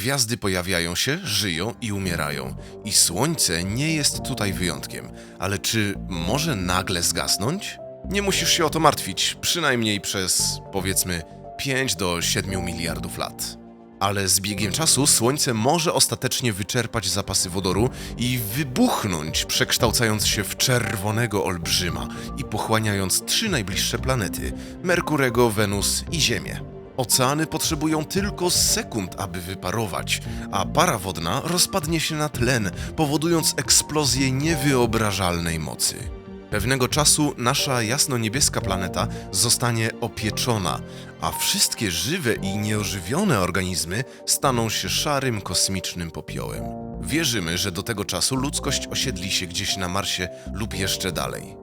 Gwiazdy pojawiają się, żyją i umierają. I Słońce nie jest tutaj wyjątkiem. Ale czy może nagle zgasnąć? Nie musisz się o to martwić, przynajmniej przez, powiedzmy, 5 do 7 miliardów lat. Ale z biegiem czasu Słońce może ostatecznie wyczerpać zapasy wodoru i wybuchnąć, przekształcając się w czerwonego olbrzyma i pochłaniając trzy najbliższe planety Merkurego, Wenus i Ziemię. Oceany potrzebują tylko sekund, aby wyparować, a para wodna rozpadnie się na tlen, powodując eksplozję niewyobrażalnej mocy. Pewnego czasu nasza jasno-niebieska planeta zostanie opieczona, a wszystkie żywe i nieożywione organizmy staną się szarym kosmicznym popiołem. Wierzymy, że do tego czasu ludzkość osiedli się gdzieś na Marsie lub jeszcze dalej.